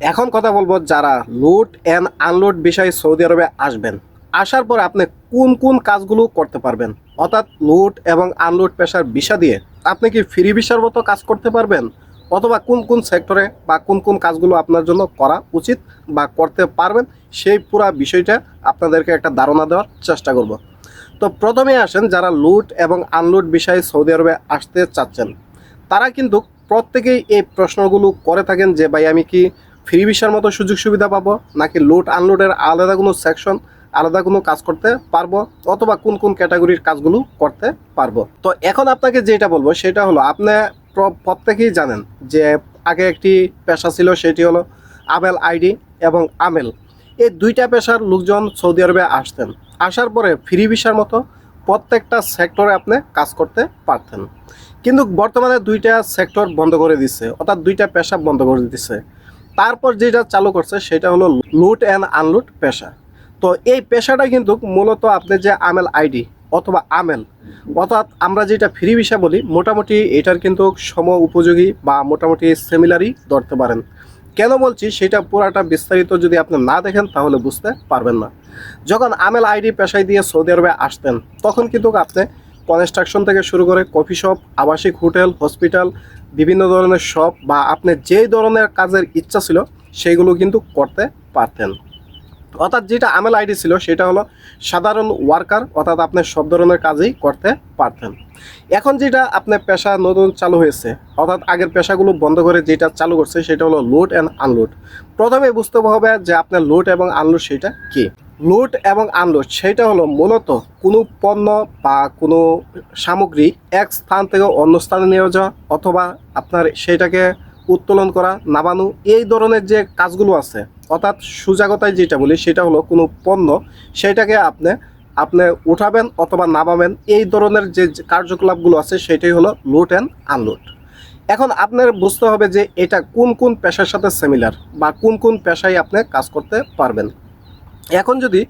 এখন কথা বলব যারা লুট অ্যান্ড আনলোড বিষয়ে সৌদি আরবে আসবেন। আসার পর আপনি কোন কোন কাজগুলো করতে পারবেন? অর্থাৎ লুট এবং আনলোড পেশার বিষা দিয়ে আপনি কি ফ্রি ভিসার মতো কাজ করতে পারবেন? অথবা কোন কোন সেক্টরে বা কোন কোন কাজগুলো আপনার জন্য করা উচিত বা করতে পারবেন, সেই পুরা বিষয়টা আপনাদেরকে একটা ধারণা দেওয়ার চেষ্টা করব। তো প্রথমে আসেন যারা লুট এবং আনলোড বিষয়ে সৌদি আরবে আসতে চাচ্ছেন। তারা কিন্তু প্রত্যেকেই এই প্রশ্নগুলো করে থাকেন যে, ভাই, আমি কি ফ্রি ভিসার মতো সুযোগ সুবিধা পাবো, নাকি লোড আনলোডের আলাদা কোনো সেকশন আলাদা কোনো কাজ করতে পারব, অথবা কোন কোন ক্যাটাগরির কাজগুলো করতে পারব? তো এখন আপনাকে যেটা বলব, সেটা হলো, আপনি প্রত্যেকেই জানেন যে আগে একটি পেশা ছিল, সেটি হলো আমেল আইডি এবং আমেল। এই দুইটা পেশার লোকজন সৌদি আরবে আসতেন। আসার পরে ফ্রি ভিসার মতো প্রত্যেকটা সেক্টরে আপনি কাজ করতে পারতেন। কিন্তু বর্তমানে দুইটা সেক্টর বন্ধ করে দিচ্ছে অর্থাৎ দুইটা পেশা বন্ধ করে দিচ্ছে তারপর যেটা চালু করছে সেটা হলো লুট অ্যান্ড আনলুট পেশা। তো এই পেশাটা কিন্তু মূলত আপনি যে আমেল আইডি অথবা আমেল অর্থাৎ আমরা যেটা ফ্রি ভিসা বলি, মোটামুটি এটার কিন্তু সম উপযোগী বা মোটামুটি সিমিলারই ধরতে পারেন। কেন বলছি? সেটা পুরাটা বিস্তারিত যদি আপনি না দেখেন, তাহলে বুঝতে পারবেন না। যখন আমেল আইডি পেশায় দিয়ে সৌদি আরবে আসতেন, তখন কিন্তু আপনি কনস্ট্রাকশন থেকে শুরু করে কফি শপ, আবাসিক হোটেল, হসপিটাল, বিভিন্ন ধরনের শপ বা আপনি যেই ধরনের কাজের ইচ্ছা ছিল সেইগুলো কিন্তু করতে পারতেন। অর্থাৎ যেটা আমেল আইডি ছিল সেটা হলো সাধারণ ওয়ার্কার, অর্থাৎ আপনি সব ধরনের কাজই করতে পারতেন। এখন যেটা আপনার পেশা নতুন চালু হয়েছে, অর্থাৎ আগের পেশাগুলো বন্ধ করে যেটা চালু করছে সেটা হলো লোড অ্যান্ড আনলোড। প্রথমে বুঝতে হবে যে আপনার লোড এবং আনলোড সেটা কি? লোড এবং আনলোড সেটা হলো মূলত কোনো পণ্য বা কোনো সামগ্রী এক স্থান থেকে অন্য স্থানে নিয়ে যাওয়া অথবা আপনার সেইটাকে উত্তোলন করা নামানো এই ধরনের যে কাজগুলো আছে, অর্থাৎ সুজাগতায় যেটা বলি, সেটা হলো কোনো পণ্য সেটাকে আপনি আপনি উঠাবেন অথবা নামাবেন, এই ধরনের যে কার্যকলাপগুলো আছে সেটাই হলো লোড অ্যান্ড আনলোড এখন আপনার বুঝতে হবে যে এটা কোন কোন পেশার সাথে সিমিলার বা কোন কোন পেশায় আপনি কাজ করতে পারবেন। এখন যদি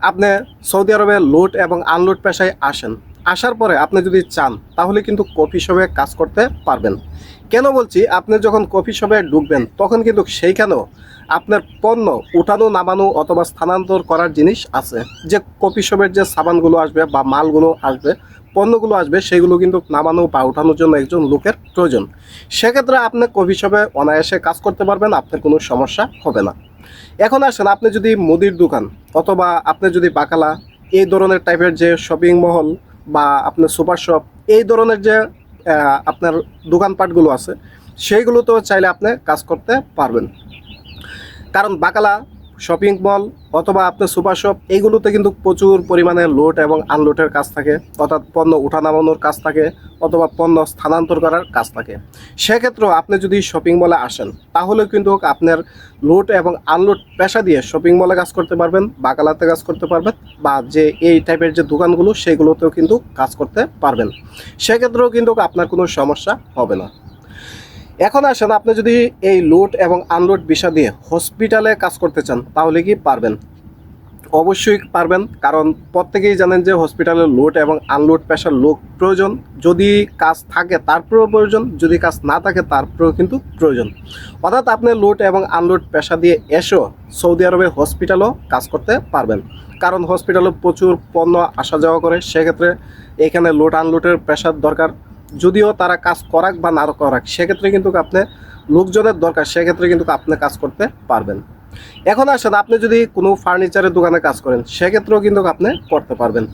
আপনি সৌদি আরবে লোড এবং আনলোড পেশায় আসেন, আসার পরে আপনি যদি চান, তাহলে কিন্তু কফি শপে কাজ করতে পারবেন। কেন বলছি? আপনি যখন কফি শপে ঢুকবেন, তখন কিন্তু সেইখানেও আপনার পণ্য উঠানো, নামানো অথবা স্থানান্তর করার জিনিস আছে। যে কফি শপের যে সাবানগুলো আসবে বা মালগুলো আসবে, পণ্যগুলো আসবে, সেগুলো কিন্তু নামানো বা উঠানোর জন্য একজন লোকের প্রয়োজন। সেক্ষেত্রে আপনি কফি শপে অনায়াসে কাজ করতে পারবেন, আপনার কোনো সমস্যা হবে না। এখন আসেন, আপনি যদি মুদির দোকান অথবা আপনি যদি বাকালা, এই ধরনের টাইপের যে শপিং মহল বা আপনার সুপার শপ এই ধরনের যে আপনার দোকানপাটগুলো আছে, সেইগুলোতেও চাইলে আপনি কাজ করতে পারবেন। কারণ বাকালা শপিং মল অথবা আপনার সুপার শপ এইগুলোতে কিন্তু প্রচুর পরিমাণে লোড এবং আনলোডের কাজ থাকে। অর্থাৎ পণ্য উঠা নামানোর কাজ থাকে অথবা পণ্য স্থানান্তর করার কাজ থাকে। সেক্ষেত্রেও আপনি যদি শপিং মলে আসেন, তাহলে কিন্তু আপনার লোড এবং আনলোড পেশা দিয়ে শপিং মলে কাজ করতে পারবেন বাকালাতে কাজ করতে পারবেন, বা যে এই টাইপের যে দোকানগুলো, সেগুলোতেও কিন্তু কাজ করতে পারবেন। সেক্ষেত্রেও কিন্তু আপনার কোনো সমস্যা হবে না। এখন আসেন, আপনি যদি এই লোড এবং আনলোড বিষা দিয়ে হসপিটালে কাজ করতে চান, তাহলে কি পারবেন? অবশ্যই পারবেন, কারণ প্রত্যেকেই জানেন যে হসপিটালে লোড এবং আনলোড পেশার লোক প্রয়োজন। যদি কাজ থাকে, তারপরেও প্রয়োজন, যদি কাজ না থাকে, তারপরেও কিন্তু প্রয়োজন। অর্থাৎ আপনি লোড এবং আনলোড পেশা দিয়ে এসেও সৌদি আরবে হসপিটালও কাজ করতে পারবেন। কারণ হসপিটালে প্রচুর পণ্য আসা যাওয়া করে, সেক্ষেত্রে এখানে লোড আনলোডের পেশার দরকার। যদিও তারা কাজ করাক বা না করাক, সেক্ষেত্রে কিন্তু আপনি লোকজনের দরকার, সেক্ষেত্রে কিন্তু আপনি কাজ করতে পারবেন। এখন আসেন, আপনি যদি কোনো ফার্নিচারের দোকানে কাজ করেন, সেক্ষেত্রেও কিন্তু আপনি করতে পারবেন।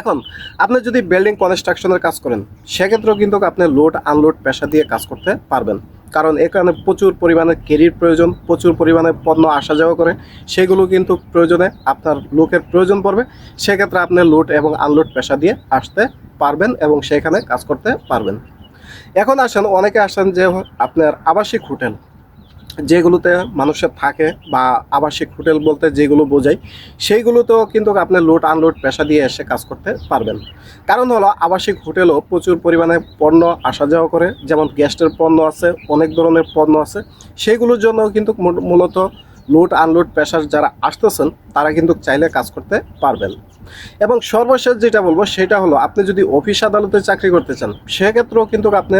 এখন, আপনি যদি বিল্ডিং কনস্ট্রাকশনের কাজ করেন, সেক্ষেত্রেও কিন্তু আপনি লোড, আনলোড, পেশা দিয়ে কাজ করতে পারবেন। কারণ এখানে প্রচুর পরিমাণে কেরির প্রয়োজন, প্রচুর পরিমাণে পণ্য আসা যাওয়া করে, সেগুলো কিন্তু প্রয়োজনে আপনার লোকের প্রয়োজন পড়বে। সেক্ষেত্রে আপনি লোড এবং আনলোড পেশা দিয়ে আসতে পারবেন এবং সেখানে কাজ করতে পারবেন। এখন আসেন, অনেকে আসেন যে আপনার আবাসিক হোটেল। যেগুলোতে মানুষের থাকে বা আবাসিক হোটেল বলতে যেগুলো বোঝায় সেইগুলোতেও কিন্তু আপনি লোড আনলোড পেশা দিয়ে এসে কাজ করতে পারবেন। কারণ হলো আবাসিক হোটেলও প্রচুর পরিমাণে পণ্য আসা যাওয়া করে, যেমন গ্যাসের পণ্য আছে, অনেক ধরনের পণ্য আছে। সেইগুলোর জন্য কিন্তু মূলত লোড আনলোড পেশার যারা আসতেছেন, তারা কিন্তু চাইলে কাজ করতে পারবেন। এবং সর্বশেষ যেটা বলব, সেটা হলো আপনি যদি অফিস আদালতে চাকরি করতে চান, সেক্ষেত্রেও কিন্তু আপনি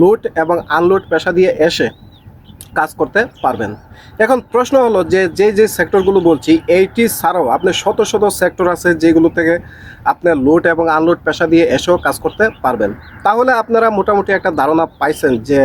লোড এবং আনলোড পেশা দিয়ে এসে কাজ করতে পারবেন। এখন প্রশ্ন হলো যে যে যে সেক্টরগুলো বলছি, এইটি ছাড়াও আপনি শত শত সেক্টর আছে যেগুলো থেকে আপনার লোড এবং আনলোড পেশা দিয়ে এসেও কাজ করতে পারবেন। তাহলে আপনারা মোটামুটি একটা ধারণা পাইছেন যে,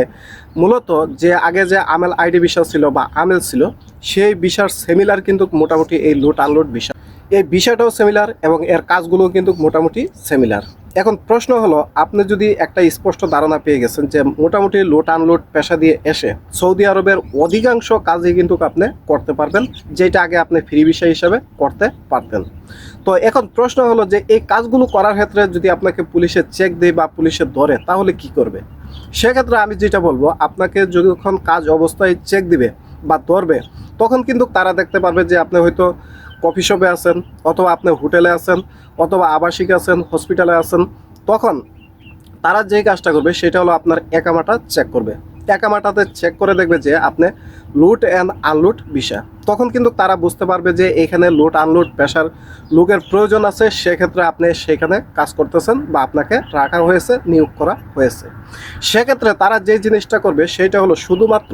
মূলত যে আগে যে আমেল আইডি বিষয় ছিল বা আমেল ছিল, সেই বিষয়ের সেমিলার কিন্তু মোটামুটি এই লোড, আনলোড বিষয়। এই বিষয়টাও সেমিলার এবং এর কাজগুলোও কিন্তু মোটামুটি সেমিলার এখন প্রশ্ন হলো, আপনি যদি একটা স্পষ্ট ধারণা পেয়ে গেছেন যে মোটামুটি লোড আনলোড পেশা দিয়ে এসে সৌদি আরবের অধিকাংশ কাজই কিন্তু আপনি করতে পারবেন, যেটা আগে আপনি ফ্রি বিষয় হিসাবে করতে পারতেন। তো এখন প্রশ্ন হলো যে এই কাজগুলো করার ক্ষেত্রে যদি আপনাকে পুলিশে চেক দেয় বা পুলিশে ধরে, তাহলে কি করবে? সেক্ষেত্রে আমি যেটা বলব, আপনাকে যখন কাজ অবস্থায় চেক দিবে বা ধরবে, তখন কিন্তু তারা দেখতে পারবে যে আপনি হয়তো কফি শপে আছেন, অথবা আপনি হোটেলে আছেন, অথবা আবাসিক আছেন হসপিটালে আছেন, তখন তারা যেই কাজটা করবে সেটা হলো আপনার একামাটা চেক করবে। একামাটাতে চেক করে দেখবে যে আপনি লুট অ্যান্ড আনলুট বিষয়। তখন কিন্তু তারা বুঝতে পারবে যে এখানে লুট আনলুট পেশার লোকের প্রয়োজন আছে, সেক্ষেত্রে আপনি সেখানে কাজ করতেছেন বা আপনাকে রাখা হয়েছে, নিয়োগ করা হয়েছে। সেক্ষেত্রে তারা যে জিনিসটা করবে সেটা হলো শুধুমাত্র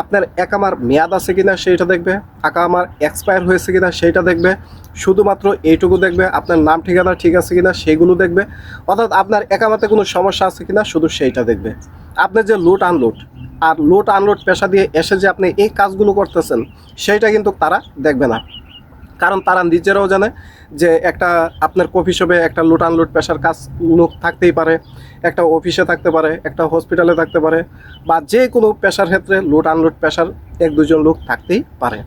আপনার একামার মেয়াদ আছে কিনা সেইটা দেখবে একামার এক্সপায়ার হয়েছে কিনা সেইটা দেখবে, শুধুমাত্র এইটুকু দেখবে, আপনার নাম, ঠিকানা ঠিক আছে কিনা সেগুলো দেখবে, অর্থাৎ আপনার একামাতে কোনো সমস্যা আছে কি না শুধু সেইটা দেখবে। আপনার যে লোড আনলোড আর লোড আনলোড পেশা দিয়ে এসে যে আপনি এই কাজগুলো করতেছেন, সেইটা কিন্তু তারা দেখবে না। কারণ তারা নিজেরাও জানে যে একটা আপনার কফি শপে একটা লুট পেশার কাজ লোক থাকতেই পারে, একটা অফিসে থাকতে পারে, একটা হসপিটালে থাকতে পারে, বা যে কোনো পেশার ক্ষেত্রে লুট আনলোড পেশার এক দুজন লোক থাকতেই পারে।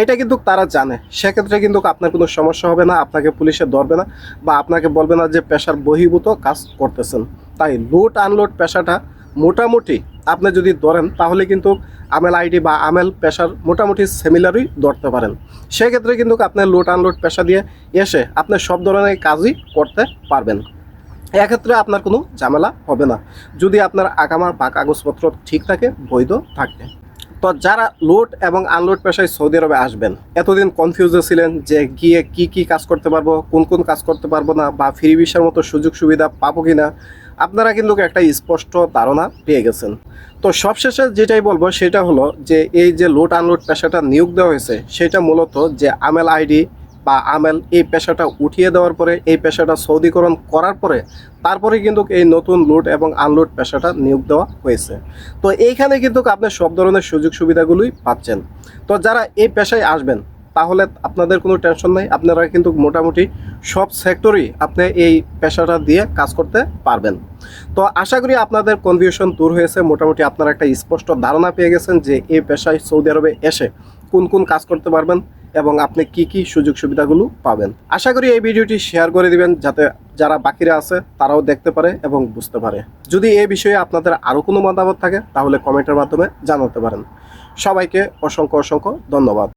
এটা কিন্তু তারা জানে। সেক্ষেত্রে কিন্তু আপনার কোনো সমস্যা হবে না, আপনাকে পুলিশে ধরবে না, বা আপনাকে বলবে না যে পেশার বহির্ভূত কাজ করতেছেন। তাই লুট আনলোড পেশাটা মোটামুটি আপনি যদি ধরেন, তাহলে কিন্তু আমেল আইডি বা আমেল পেশার মোটামুটি সিমিলারই ধরতে পারেন। সেক্ষেত্রে কিন্তু আপনি লোড আনলোড পেশা দিয়ে এসে আপনি সব ধরনের কাজই করতে পারবেন। এক্ষেত্রে আপনার কোনো ঝামেলা হবে না। যদি আপনার আগামা বা কাগজপত্র ঠিক থাকে, বৈধ থাকে। তো যারা লোড এবং আনলোড পেশায় সৌদি আরবে আসবেন, এতদিন কনফিউজে ছিলেন যে গিয়ে কি কি কাজ করতে পারব, কোন কোন কাজ করতে পারব না বা ফ্রি ভিসার মতো সুযোগ সুবিধা পাবো কিনা আপনারা কিন্তু একটা স্পষ্ট ধারণা পেয়ে গেছেন। তো সবশেষে যেটাই বলব সেটা হলো যে এই যে লোড আনলোড পেশাটা নিয়োগ দেওয়া হয়েছে, সেটা মূলত যে আমেল আইডি বা আমেল এই পেশাটা উঠিয়ে দেওয়ার পরে, এই পেশাটা সৌদিকরণ করার পরে, তারপরে কিন্তু এই নতুন লোড এবং আনলোড পেশাটা নিয়োগ দেওয়া হয়েছে। তো এইখানে কিন্তু আপনি সব ধরনের সুযোগ সুবিধাগুলোই পাচ্ছেন। তো যারা এই পেশায় আসবেন তাহলে আপনাদের কোনো টেনশন নেই। আপনারা কিন্তু মোটামুটি সব সেক্টরেই আপনি এই পেশাটা দিয়ে কাজ করতে পারবেন। তো আশা করি আপনাদের কনফিউশন দূর হয়েছে। মোটামুটি আপনারা একটা স্পষ্ট ধারণা পেয়ে গেছেন যে এই পেশায় সৌদি আরবে এসে কোন কোন কাজ করতে পারবেন এবং আপনি কি কি সুযোগ সুবিধাগুলো পাবেন। আশা করি এই ভিডিওটি শেয়ার করে দিবেন যাতে যারা বাকিরা আছে তারাও দেখতে পারে এবং বুঝতে পারে। যদি এই বিষয়ে আপনাদের আরও কোনো মতামত থাকে, তাহলে কমেন্টের মাধ্যমে জানাতে পারেন। সবাইকে অসংখ্য অসংখ্য ধন্যবাদ।